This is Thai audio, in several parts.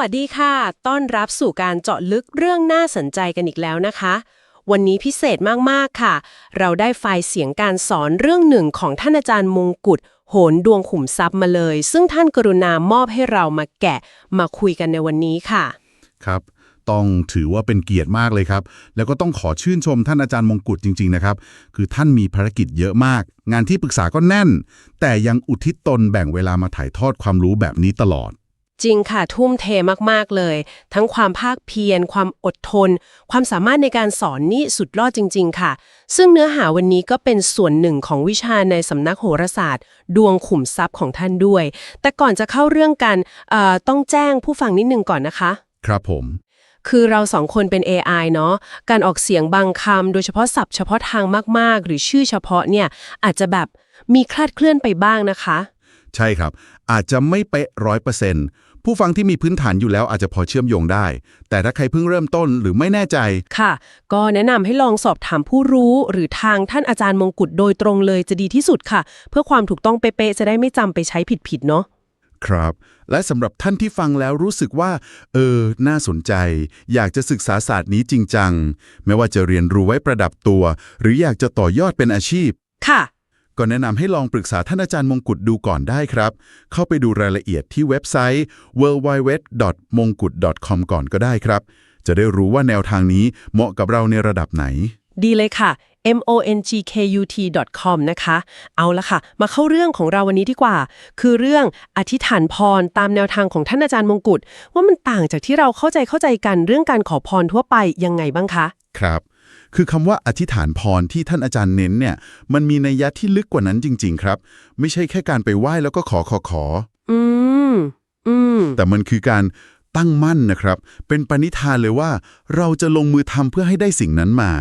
สวัสดีค่ะ ต้อนรับสู่การเจาะลึกเรื่องน่าสนใจกันอีกแล้วนะคะ วันนี้พิเศษมาก ๆ ค่ะ เราได้ไฟล์เสียงการสอนเรื่องหนึ่งของท่านอาจารย์มงกุฎโหนดวงขุมทรัพย์มาเลย ซึ่งท่านกรุณามอบให้เรามาแกะมาคุยกันในวันนี้ค่ะ ครับ ต้องถือว่าเป็นเกียรติมากเลยครับ แล้วก็ต้องขอชื่นชมท่านอาจารย์มงกุฎจริง ๆ นะครับ คือท่านมีภารกิจเยอะมาก งานที่ปรึกษาก็แน่น แต่ยังอุทิศตนแบ่งเวลามาถ่ายทอดความรู้แบบนี้ตลอด จริงค่ะทุ่มเทมาก ๆ เลย ทั้งความภาคเพียร ความอดทน ความสามารถในการสอนนี่สุดยอดจริง ๆ ค่ะ ซึ่งเนื้อหาวันนี้ก็เป็นส่วนหนึ่งของวิชาในสำนักโหราศาสตร์ ดวงขุมทรัพย์ของท่านด้วย แต่ก่อนจะเข้าเรื่องกันเอ่อต้องแจ้งผู้ฟังนิดนึงก่อนนะคะ ครับผมคือเราสองคนเป็น AI เนาะ การออกเสียงบางคำโดยเฉพาะศัพท์เฉพาะทางมาก ๆ หรือชื่อเฉพาะเนี่ยอาจจะแบบมีคลาดเคลื่อนไปบ้างนะคะ ใช่ครับ อาจจะไม่เป๊ะร้อยเปอร์เซ็นต์ ผู้ฟังที่มีพื้นฐานอยู่แล้วอาจจะพอเชื่อมโยงได้ แต่ถ้าใครเพิ่งเริ่มต้นหรือไม่แน่ใจ ค่ะ ก็แนะนำให้ลองสอบถามผู้รู้หรือทางท่านอาจารย์มงกุฎโดยตรงเลยจะดีที่สุดค่ะ เพื่อความถูกต้องเป๊ะๆจะได้ไม่จำไปใช้ผิดๆเนาะ ครับ และสำหรับท่านที่ฟังแล้วรู้สึกว่า เออ น่าสนใจ อยากจะศึกษาศาสตร์นี้จริงจัง ไม่ว่าจะเรียนรู้ไว้ประดับตัว หรืออยากจะต่อยอดเป็นอาชีพ ค่ะ ก็แนะนำให้ลองปรึกษาท่านอาจารย์มงกุฎดูก่อนได้ครับ เข้าไปดูรายละเอียดที่เว็บไซต์ www.mongkut.com ก่อนก็ได้ครับ จะได้รู้ว่าแนวทางนี้เหมาะกับเราในระดับไหน ดีเลยค่ะ m o n g k u t com นะคะ เอาละค่ะ มาเข้าเรื่องของเราวันนี้ดีกว่า คือเรื่องอธิษฐานพรตามแนวทางของท่านอาจารย์มงกุฎว่ามันต่างจากที่เราเข้าใจเข้าใจกันเรื่องการขอพรทั่วไปยังไงบ้างคะ ครับ คือคำว่าอธิษฐานพรที่ท่านอาจารย์เน้นเนี่ย มันมีนัยยะที่ลึกกว่านั้นจริง ๆ ครับ ไม่ใช่แค่การไปไหว้แล้วก็ขอขอขอ อืม อืม แต่มันคือการตั้งมั่นนะครับ เป็นปณิธานเลยว่า เราจะลงมือทำเพื่อให้ได้สิ่งนั้นมา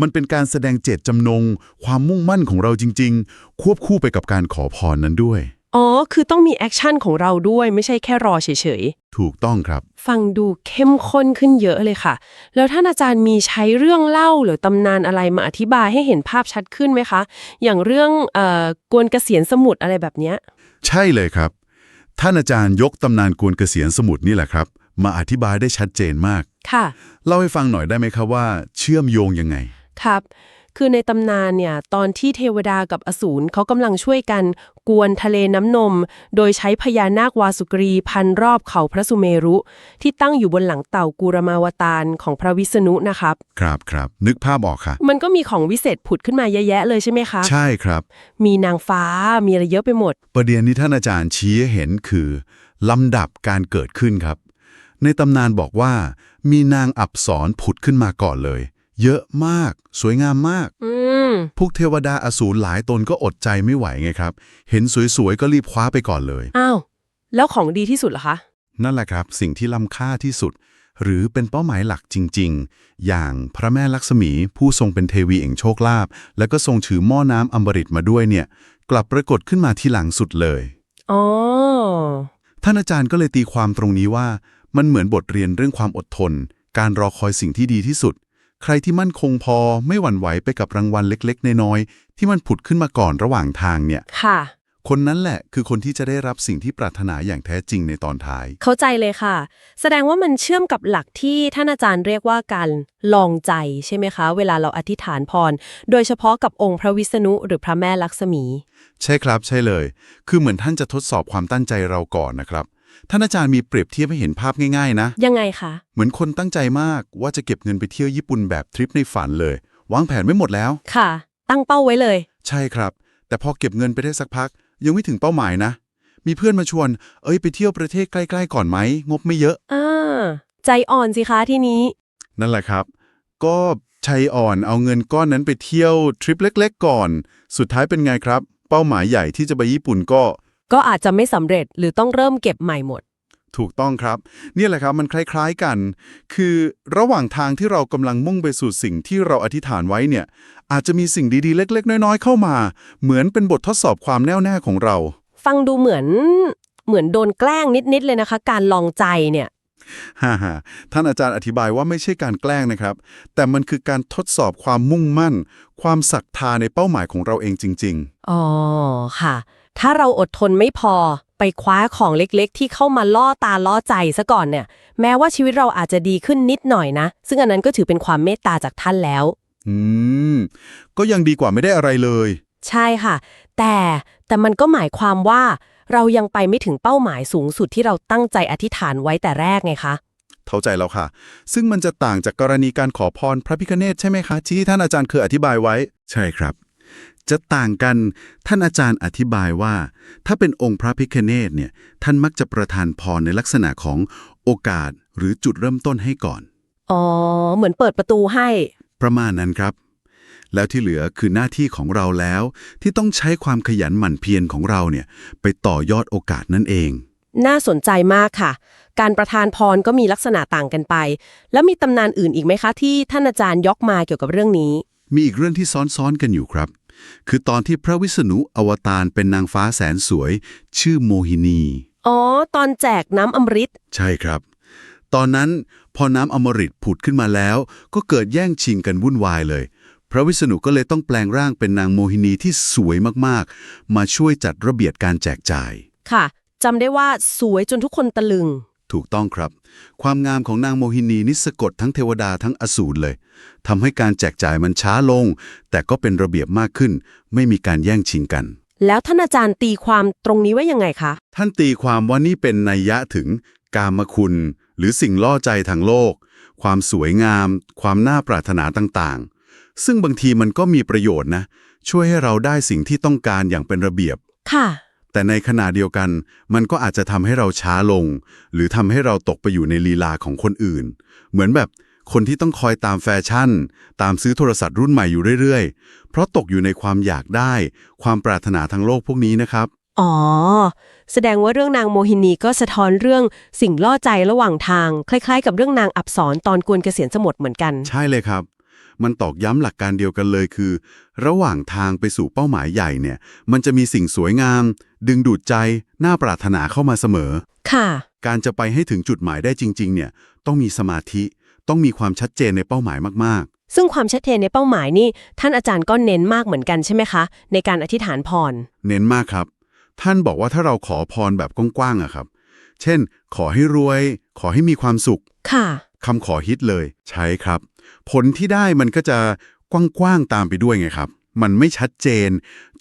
มันเป็นการแสดงเจตจำนง ความมุ่งมั่นของเราจริง ๆ ควบคู่ไปกับการขอพรนั้นด้วย อ๋อ คือต้องมีแอคชั่นของเราด้วยไม่ใช่แค่รอเฉยๆถูกต้องครับฟังดูเข้มข้นขึ้นเยอะเลยค่ะ แล้วท่านอาจารย์มีใช้เรื่องเล่าหรือตำนานอะไรมาอธิบายให้เห็นภาพชัดขึ้นไหมคะ อย่างเรื่องเอ่อกวนเกษียณสมุทรอะไรแบบเนี้ย ใช่เลยครับ ท่านอาจารย์ยกตำนานกวนเกษียณสมุทรนี่แหละครับ มาอธิบายได้ชัดเจนมาก ค่ะ เล่าให้ฟังหน่อยได้ไหมครับว่า เชื่อมโยงยังไง ครับ คือในตำนานเนี่ยตอนที่เทวดากับอสูรเขากำลังช่วยกัน กวนทะเลน้ำนม โดยใช้พญานาควาสุกรีพันรอบเขาพระสุเมรุ ที่ตั้งอยู่บนหลังเต่ากูรมาวตารของพระวิษณุนะครับ ครับครับนึกภาพออกค่ะ มันก็มีของวิเศษผุดขึ้นมาเยอะแยะเลยใช่ไหมคะใช่ครับ มีนางฟ้ามีอะไรเยอะไปหมด ประเด็นที่ท่านอาจารย์ชี้ให้เห็นคือลำดับการเกิดขึ้นครับ ในตำนานบอกว่า มีนางอับสรผุดขึ้นมาก่อนเลย เยอะมาก สวยงามมาก อืม พวกเทวดาอสูรหลายตนก็อดใจไม่ไหวไงครับ เห็นสวยๆ ก็รีบคว้าไปก่อนเลย อ้าว แล้วของดีที่สุดเหรอคะ นั่นแหละครับ สิ่งที่ล้ำค่าที่สุด หรือเป็นเป้าหมายหลักจริงๆ อย่างพระแม่ลักษมี ผู้ทรงเป็นเทวีแห่งโชคลาภแล้วก็ทรงถือหม้อน้ำอมฤตมาด้วยเนี่ย กลับปรากฏขึ้นมาทีหลังสุดเลย อ๋อ ท่านอาจารย์ก็เลยตีความตรงนี้ว่า มันเหมือนบทเรียนเรื่องความอดทน การรอคอยสิ่งที่ดีที่สุด ใครที่มั่นคงพอไม่หวั่นไหวไปกับรางวัลเล็กๆ น้อยๆ ที่มันผุดขึ้นมาก่อนระหว่างทางเนี่ย ค่ะ คนนั้นแหละคือคนที่จะได้รับสิ่งที่ปรารถนาอย่างแท้จริงในตอนท้าย เข้าใจเลยค่ะ แสดงว่ามันเชื่อมกับหลักที่ท่านอาจารย์เรียกว่าการลองใจใช่ไหมคะ เวลาเราอธิษฐานพร โดยเฉพาะกับองค์พระวิษณุหรือพระแม่ลักษมี ใช่ครับใช่เลย คือเหมือนท่านจะทดสอบความตั้งใจเราก่อนนะครับ ท่านอาจารย์มีเปรียบเทียบให้เห็นภาพง่ายๆ นะ ยังไงคะเหมือนคนตั้งใจมากว่าจะเก็บเงินไปเที่ยวญี่ปุ่นแบบทริปในฝันเลย วางแผนไว้หมดแล้ว ค่ะ ตั้งเป้าไว้เลย ใช่ครับ แต่พอเก็บเงินไปได้สักพัก ยังไม่ถึงเป้าหมายนะ มีเพื่อนมาชวน เอ้ยไปเที่ยวประเทศใกล้ๆก่อนไหมงบไม่เยอะ อ่าใจอ่อนสิคะที่นี้ นั่นแหละครับ ก็ชัยอ่อนเอาเงินก้อนนั้นไปเที่ยวทริปเล็ก ๆ ก่อน สุดท้ายเป็นไงครับ เป้าหมายใหญ่ที่จะไปญี่ปุ่นก็ ก็อาจจะไม่สำเร็จหรือต้องเริ่มเก็บใหม่หมด ถูกต้องครับ เนี่ยแหละครับมันคล้ายๆกัน คือระหว่างทางที่เรากำลังมุ่งไปสู่สิ่งที่เราอธิษฐานไว้เนี่ย อาจจะมีสิ่งดีๆเล็ก ๆ น้อยๆเข้ามา เหมือนเป็นบททดสอบความแน่วแน่ของเรา ฟังดูเหมือนเหมือนโดนแกล้งนิด ๆ เลยนะคะ การลองใจเนี่ย ฮ่าฮ่าท่านอาจารย์อธิบายว่าไม่ใช่การแกล้งนะครับ แต่มันคือการทดสอบความมุ่งมั่น ความศรัทธาในเป้าหมายของเราเองจริงอ๋อค่ะ ถ้าเราอดทนไม่พอไปคว้าของเล็กๆ ที่เข้ามาล่อตาล่อใจซะก่อนเนี่ย แม้ว่าชีวิตเราอาจจะดีขึ้นนิดหน่อยนะ ซึ่งอันนั้นก็ถือเป็นความเมตตาจากท่านแล้ว อืม ก็ยังดีกว่าไม่ได้อะไรเลย ใช่ค่ะ แต่แต่มันก็หมายความว่า เรายังไปไม่ถึงเป้าหมายสูงสุดที่เราตั้งใจอธิษฐานไว้แต่แรกไงคะเข้าใจแล้วค่ะ ซึ่งมันจะต่างจากกรณีการขอพรพระพิฆเนศใช่ไหมคะที่ท่านอาจารย์เคยอธิบายไว้ ใช่ครับ จะต่างกันท่านอาจารย์อธิบายว่า ถ้าเป็นองค์พระพิฆเนศเนี่ยท่านมักจะประทานพรในลักษณะของโอกาสหรือจุดเริ่มต้นให้ก่อน อ๋อ เหมือนเปิดประตูให้ ประมาณนั้นครับ แล้วที่เหลือคือหน้าที่ของเราแล้วที่ต้องใช้ความขยันหมั่นเพียรของเราเนี่ยไปต่อยอดโอกาสนั่นเอง น่าสนใจมากค่ะ การประทานพรก็มีลักษณะต่างกันไป แล้วมีตำนานอื่นอีกไหมคะที่ท่านอาจารย์ยกมาเกี่ยวกับเรื่องนี้ มีอีกเรื่องที่ซ้อนๆกันอยู่ครับ คือตอนที่พระวิษณุอวตารเป็นนางฟ้าแสนสวย ชื่อโมหินี อ๋อ ตอนแจกน้ำอมฤต ใช่ครับ ตอนนั้นพอน้ำอมฤตผุดขึ้นมาแล้ว ก็เกิดแย่งชิงกันวุ่นวายเลย พระวิษณุก็เลยต้องแปลงร่างเป็นนางโมหินีที่สวยมากๆ มาช่วยจัดระเบียบการแจกจ่าย ค่ะจำได้ว่าสวยจนทุกคนตะลึง ถูกต้องครับ ความงามของนางโมหินีนี่สะกดทั้งเทวดาทั้งอสูรเลยทำให้การแจกจ่ายมันช้าลง แต่ก็เป็นระเบียบมากขึ้น ไม่มีการแย่งชิงกัน แล้วท่านอาจารย์ตีความตรงนี้ไว้ยังไงคะ ท่านตีความว่านี่เป็นนัยยะถึงกามคุณ หรือสิ่งล่อใจทางโลก ความสวยงาม ความน่าปรารถนาต่างๆ ซึ่งบางทีมันก็มีประโยชน์นะ ช่วยให้เราได้สิ่งที่ต้องการอย่างเป็นระเบียบค่ะ แต่ในขณะเดียวกัน มันก็อาจจะทำให้เราช้าลง หรือทำให้เราตกไปอยู่ในลีลาของคนอื่น เหมือนแบบคนที่ต้องคอยตามแฟชั่น ตามซื้อโทรศัพท์รุ่นใหม่อยู่เรื่อยๆ เพราะตกอยู่ในความอยากได้ ความปรารถนาทางโลกพวกนี้นะครับ อ๋อ แสดงว่าเรื่องนางโมหินีก็สะท้อนเรื่องสิ่งล่อใจระหว่างทาง คล้ายๆ กับเรื่องนางอับสรตอนกวนเกษียณสมุทรเหมือนกัน ใช่เลยครับ มันตอกย้ำหลักการเดียวกันเลยคือ ระหว่างทางไปสู่เป้าหมายใหญ่เนี่ย มันจะมีสิ่งสวยงาม ดึงดูดใจ น่าปรารถนาเข้ามาเสมอ ค่ะ การจะไปให้ถึงจุดหมายได้จริง ๆ เนี่ย ต้องมีสมาธิ ต้องมีความชัดเจนในเป้าหมายมากซึ่งความชัดเจนในเป้าหมายนี่ ท่านอาจารย์ก็เน้นมากเหมือนกันใช่ไหมคะ ในการอธิษฐานพรๆเน้นมากครับ ท่านบอกว่าถ้าเราขอพรแบบกว้างๆอะครับ เช่น ขอให้รวย ขอให้มีความสุข ค่ะ คำขอฮิตเลย ใช่ครับ ผลที่ได้มันก็จะกว้างๆตามไปด้วยไงครับ มันไม่ชัดเจน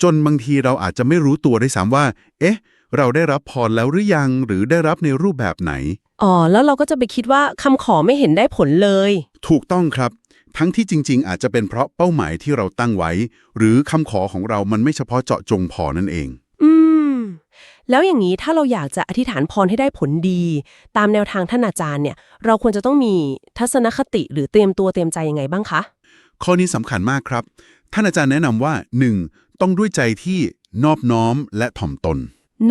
จนบางทีเราอาจจะไม่รู้ตัวได้วยซ้ำว่า เอ๊ะ เราได้รับพรแล้วหรือยังหรือได้รับในรูปแบบไหน อ๋อ แล้วเราก็จะไปคิดว่าคำขอไม่เห็นได้ผลเลย ถูกต้องครับ ทั้งที่จริง ๆ อาจจะเป็นเพราะเป้าหมายที่เราตั้งไว้ หรือคำขอของเรามันไม่เฉพาะเจาะจงพอนั่นเอง อืม แล้วอย่างนี้ถ้าเราอยากจะอธิษฐานพรให้ได้ผลดี ตามแนวทางท่านอาจารย์เนี่ย เราควรจะต้องมีทัศนคติหรือเตรียมตัวเตรียมใจยังไงบ้างคะ ข้อนี้สำคัญมากครับ ท่านอาจารย์แนะนำว่า 1. ต้องด้วยใจที่นอบน้อมและถ่อมตน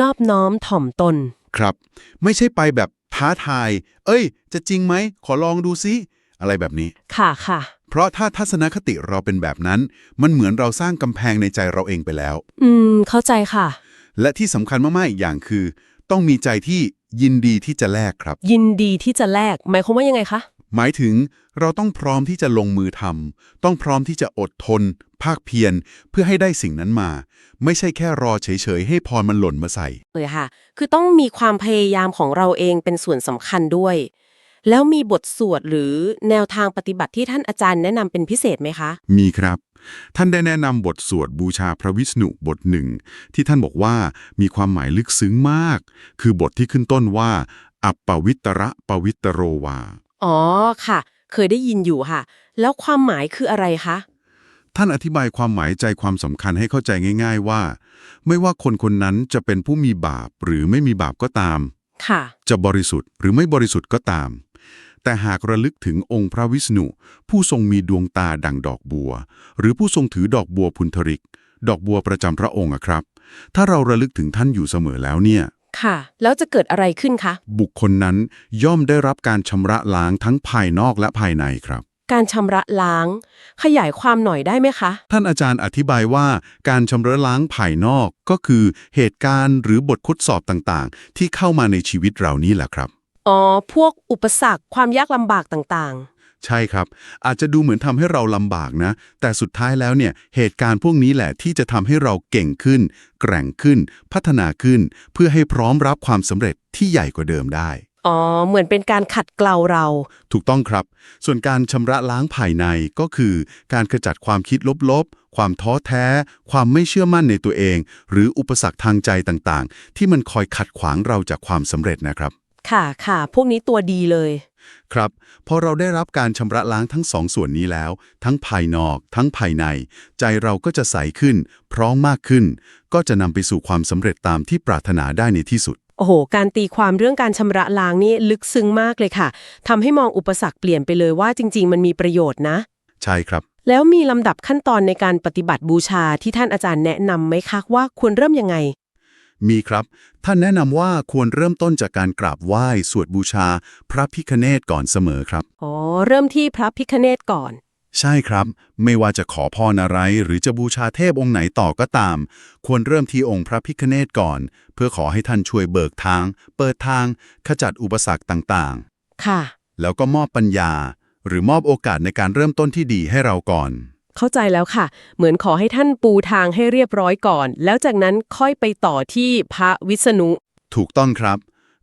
นอบน้อมถ่อมตน ครับ ไม่ใช่ไปแบบท้าทาย เอ้ย จะจริงไหม ขอลองดูซิ อะไรแบบนี้ ค่ะค่ะ เพราะถ้าทัศนคติเราเป็นแบบนั้น มันเหมือนเราสร้างกำแพงในใจเราเองไปแล้ว อืม เข้าใจค่ะ และที่สำคัญมากๆอีกอย่างคือ ต้องมีใจที่ยินดีที่จะแลกครับ ยินดีที่จะแลกหมายความว่ายังไงคะ หมายถึงเราต้องพร้อมที่จะลงมือทำต้องพร้อมที่จะอดทน ภาคเพียรเพื่อให้ได้สิ่งนั้นมา ไม่ใช่แค่รอเฉยๆ ให้พรมันหล่นมาใส่เลยค่ะ คือต้องมีความพยายามของเราเองเป็นส่วนสำคัญด้วย แล้วมีบทสวดหรือแนวทางปฏิบัติที่ท่านอาจารย์แนะนำเป็นพิเศษไหมคะ มีครับ ท่านได้แนะนำบทสวดบูชาพระวิษณุบทหนึ่งที่ท่านบอกว่ามีความหมายลึกซึ้งมาก คือบทที่ขึ้นต้นว่า อัปปวิตระปวิตโรวา อ๋อค่ะ เคยได้ยินอยู่ค่ะ แล้วความหมายคืออะไรคะ ท่านอธิบายความหมายใจความสำคัญให้เข้าใจง่าย ๆว่า ไม่ว่าคนคนนั้นจะเป็นผู้มีบาปหรือไม่มีบาปก็ตาม ค่ะ จะบริสุทธิ์หรือไม่บริสุทธิ์ก็ตาม แต่หากระลึกถึงองค์พระวิษณุ ผู้ทรงมีดวงตาดังดอกบัว หรือผู้ทรงถือดอกบัวพุนทริก ดอกบัวประจำพระองค์อะครับ ถ้าเราระลึกถึงท่านอยู่เสมอแล้วเนี่ย ค่ะ แล้วจะเกิดอะไรขึ้นคะ บุคคลนั้นย่อมได้รับการชำระล้างทั้งภายนอกและภายในครับ การชำระล้าง ขยายความหน่อยได้ไหมคะ ท่านอาจารย์อธิบายว่าการชำระล้างภายนอกก็คือเหตุการณ์หรือบททดสอบต่างๆ ที่เข้ามาในชีวิตเรานี่แหละครับ อ๋อ พวกอุปสรรคความยากลำบากต่าง ใช่ครับ อาจจะดูเหมือนทำให้เราลำบากนะ แต่สุดท้ายแล้วเนี่ย เหตุการณ์พวกนี้แหละที่จะทำให้เราเก่งขึ้น แกร่งขึ้น พัฒนาขึ้น เพื่อให้พร้อมรับความสำเร็จที่ใหญ่กว่าเดิมได้ อ๋อ เหมือนเป็นการขัดเกลาเรา ถูกต้องครับ ส่วนการชำระล้างภายในก็คือ การขจัดความคิดลบๆ ความท้อแท้ ความไม่เชื่อมั่นในตัวเอง หรืออุปสรรคทางใจต่างๆ ที่มันคอยขัดขวางเราจากความสำเร็จนะครับ ค่ะค่ะ พวกนี้ตัวดีเลย ครับพอเราได้รับการชำระล้างทั้งสองส่วนนี้แล้ว ทั้งภายนอก ทั้งภายใน ใจเราก็จะใสขึ้น พร้อมมากขึ้น ก็จะนำไปสู่ความสำเร็จตามที่ปรารถนาได้ในที่สุด โอ้โห การตีความเรื่องการชำระล้างนี่ลึกซึ้งมากเลยค่ะทำให้มองอุปสรรคเปลี่ยนไปเลยว่าจริง ๆ มันมีประโยชน์นะ ใช่ครับ แล้วมีลำดับขั้นตอนในการปฏิบัติบูชาที่ท่านอาจารย์แนะนำไหมคะว่าควรเริ่มยังไง มีครับ ท่านแนะนำว่าควรเริ่มต้นจากการกราบไหว้สวดบูชา พระพิคเนตก่อนเสมอครับ อ๋อ เริ่มที่พระพิคเนตก่อน ใช่ครับ ไม่ว่าจะขอพรอะไร หรือจะบูชาเทพองค์ไหนต่อก็ตาม ควรเริ่มที่องค์พระพิคเนตก่อน เพื่อขอให้ท่านช่วยเบิกทาง เปิดทาง ขจัดอุปสรรคต่างค่ะๆแล้วก็มอบปัญญา หรือมอบโอกาสในการเริ่มต้นที่ดีให้เราก่อน เข้าใจแล้วค่ะ เหมือนขอให้ท่านปูทางให้เรียบร้อยก่อน แล้วจากนั้นค่อยไปต่อที่พระวิษณุ ถูกต้องครับ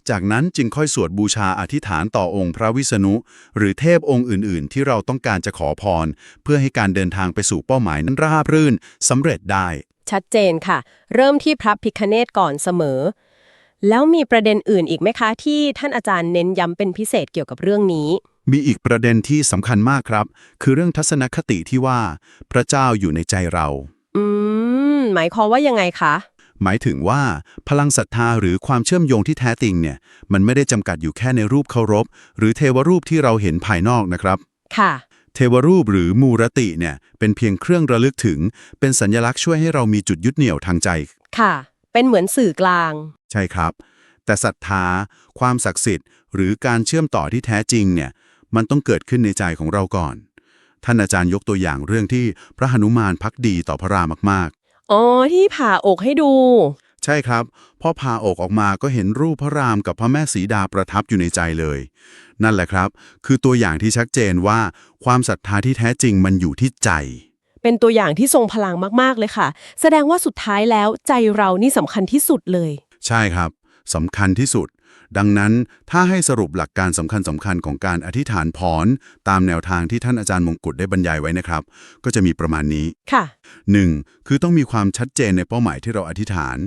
จากนั้นจึงค่อยสวดบูชาอธิษฐานต่อองค์พระวิษณุ หรือเทพองค์อื่น ๆ ที่เราต้องการจะขอพร เพื่อให้การเดินทางไปสู่เป้าหมายนั้นราบรื่นสำเร็จได้ ชัดเจนค่ะ เริ่มที่พระพิคเนตก่อนเสมอ แล้วมีประเด็นอื่นอีกไหมคะ ที่ท่านอาจารย์เน้นย้ำเป็นพิเศษเกี่ยวกับเรื่องนี้ มีอีกประเด็นที่สำคัญมากครับ คือเรื่องทัศนคติที่ว่า พระเจ้าอยู่ในใจเรา อืม หมายความว่ายังไงคะ หมายถึงว่า พลังศรัทธาหรือความเชื่อมโยงที่แท้จริงเนี่ย มันไม่ได้จำกัดอยู่แค่ในรูปเคารพ หรือเทวรูปที่เราเห็นภายนอกนะครับ ค่ะ เทวรูปหรือมูรติเนี่ย เป็นเพียงเครื่องระลึกถึง เป็นสัญลักษณ์ช่วยให้เรามีจุดยึดเหนี่ยวทางใจ ค่ะ เป็นเหมือนสื่อกลาง ใช่ครับ แต่ศรัทธา ความศักดิ์สิทธิ์ หรือการเชื่อมต่อที่แท้จริงเนี่ย มันต้องเกิดขึ้นในใจของเราก่อน ท่านอาจารย์ยกตัวอย่างเรื่องที่พระหนุมานพักดีต่อพระรามมากอ๋อ ที่ผ่าอกให้ดูๆใช่ครับ พอพาอกออกมาก็เห็นรูปพระรามกับพระแม่สีดาประทับอยู่ในใจเลย นั่นแหละครับ คือตัวอย่างที่ชัดเจนว่าความศรัทธาที่แท้จริงมันอยู่ที่ใจเป็นตัวอย่างที่ทรงพลังมากๆเลยค่ะ แสดงว่าสุดท้ายแล้วใจเรานี่สำคัญที่สุดเลย ใช่ครับสำคัญที่สุด ดังนั้นถ้าให้สรุปหลักการสำคัญสำคัญของการอธิษฐานพรตามแนวทางที่ท่านอาจารย์มงกุฎได้บรรยายไว้นะครับ ก็จะมีประมาณนี้ค่ะ 1. คือต้องมีความชัดเจนในเป้าหมายที่เราอธิษฐาน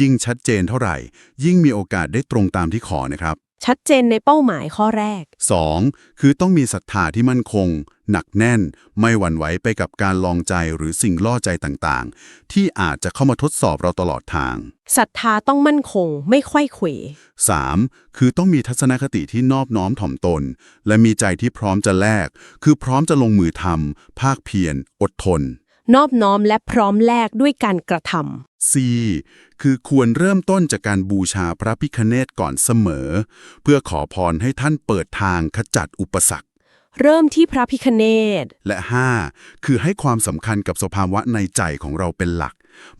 ยิ่งชัดเจนเท่าไหร่ ยิ่งมีโอกาสได้ตรงตามที่ขอนะครับ ชัดเจนในเป้าหมายข้อแรก 2. คือต้องมีศรัทธาที่มั่นคง หนักแน่น ไม่หวั่นไหวไปกับการลองใจหรือสิ่งล่อใจต่างๆ ที่อาจจะเข้ามาทดสอบเราตลอดทางศรัทธาต้องมั่นคง ไม่ไขว้เขว 3. คือต้องมีทัศนคติที่นอบน้อมถ่อมตน และมีใจที่พร้อมจะแลกคือพร้อมจะลงมือทำภาคเพียรอดทน นอบน้อมและพร้อมแลกด้วยการกระท C คือควรเริ่มต้นจากการบูชาพระพิคเนตก่อนเสมอ เพื่อขอพรให้ท่านเปิดทางขจัดอุปสรรคำเริ่มที่พระพิคเนตและ 5. คือให้ความสำคัญกับสภาวะในใจของเราเป็นหลัก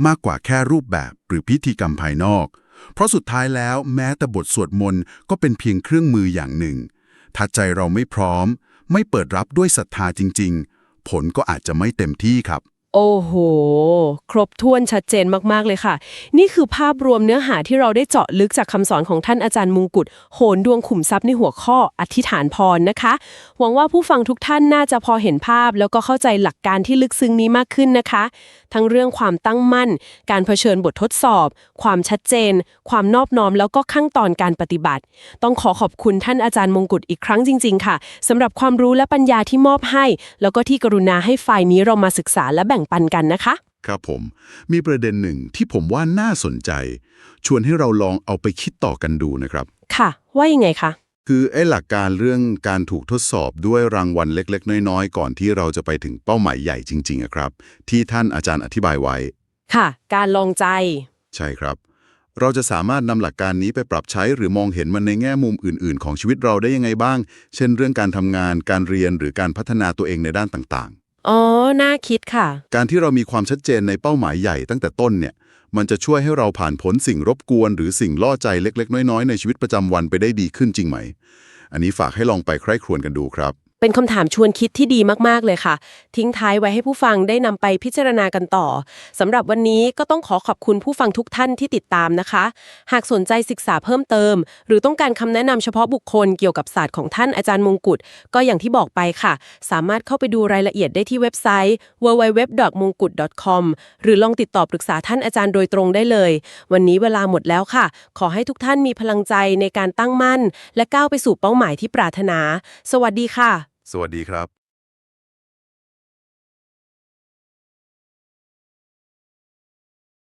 มากกว่าแค่รูปแบบหรือพิธีกรรมภายนอก เพราะสุดท้ายแล้วแม้แต่บทสวดมนต์ก็เป็นเพียงเครื่องมืออย่างหนึ่ง ถ้าใจเราไม่พร้อม ไม่เปิดรับด้วยศรัทธาจริง ๆ ผลก็อาจจะไม่เต็มที่ครับ โอ้โห ครบถ้วนชัดเจนมาก ๆ เลยค่ะ นี่คือภาพรวมเนื้อหาที่เราได้เจาะลึกจากคำสอนของท่านอาจารย์มงกุฎโหนดวงขุมทรัพย์ในหัวข้ออธิษฐานพรนะคะ หวังว่าผู้ฟังทุกท่านน่าจะพอเห็นภาพ แล้วก็เข้าใจหลักการที่ลึกซึ้งนี้มากขึ้นนะคะ ทั้งเรื่องความตั้งมั่น การเผชิญบททดสอบ ความชัดเจน ความนอบน้อม แล้วก็ขั้นตอนการปฏิบัติ ต้องขอขอบคุณท่านอาจารย์มงกุฎอีกครั้งจริง ๆ ค่ะสำหรับความรู้และปัญญาที่มอบให้ แล้วก็ที่กรุณาให้ฝ่ายนี้เรามาศึกษาและแบ่งปันกันนะคะ ครับผม มีประเด็นหนึ่งที่ผมว่าน่าสนใจ ชวนให้เราลองเอาไปคิดต่อกันดูนะครับ ค่ะ ว่ายังไงคะ คือไอ้หลักการเรื่องการถูกทดสอบด้วยรางวัลเล็ก ๆ น้อย ๆ ก่อนที่เราจะไปถึงเป้าหมายใหญ่จริงๆอะครับ ที่ท่านอาจารย์อธิบายไว้ ค่ะ การลองใจ ใช่ครับ เราจะสามารถนำหลักการนี้ไปปรับใช้หรือมองเห็นมันในแง่มุมอื่น ๆ ของชีวิตเราได้ยังไงบ้าง เช่น เรื่องการทำงาน การเรียนหรือการพัฒนาตัวเองในด้านต่าง อ๋อ น่าคิดค่ะ การที่เรามีความชัดเจนในเป้าหมายใหญ่ตั้งแต่ต้นเนี่ย มันจะช่วยให้เราผ่านพ้นสิ่งรบกวน หรือสิ่งล่อใจเล็ก ๆ น้อย ๆ ในชีวิตประจำวันไปได้ดีขึ้นจริงไหม อันนี้ฝากให้ลองไปใคร่ครวญกันดูครับ เป็นคำถามชวนคิดที่ดีมาก ๆ เลยค่ะ ทิ้งท้ายไว้ให้ผู้ฟังได้นำไปพิจารณากันต่อสำหรับวันนี้ก็ต้องขอขอบคุณผู้ฟังทุกท่านที่ติดตามนะคะ หากสนใจศึกษาเพิ่มเติม หรือต้องการคำแนะนำเฉพาะบุคคลเกี่ยวกับศาสตร์ของท่านอาจารย์มงกุฎก็อย่างที่บอกไปค่ะ สามารถเข้าไปดูรายละเอียดได้ที่เว็บไซต์ www.mongkut.com หรือลองติดต่อปรึกษาท่านอาจารย์โดยตรงได้เลย วันนี้เวลาหมดแล้วค่ะ ขอให้ทุกท่านมีพลังใจในการตั้งมั่น และก้าวไปสู่เป้าหมายที่ปรารถนา สวัสดีค่ะ สวัสดีครับ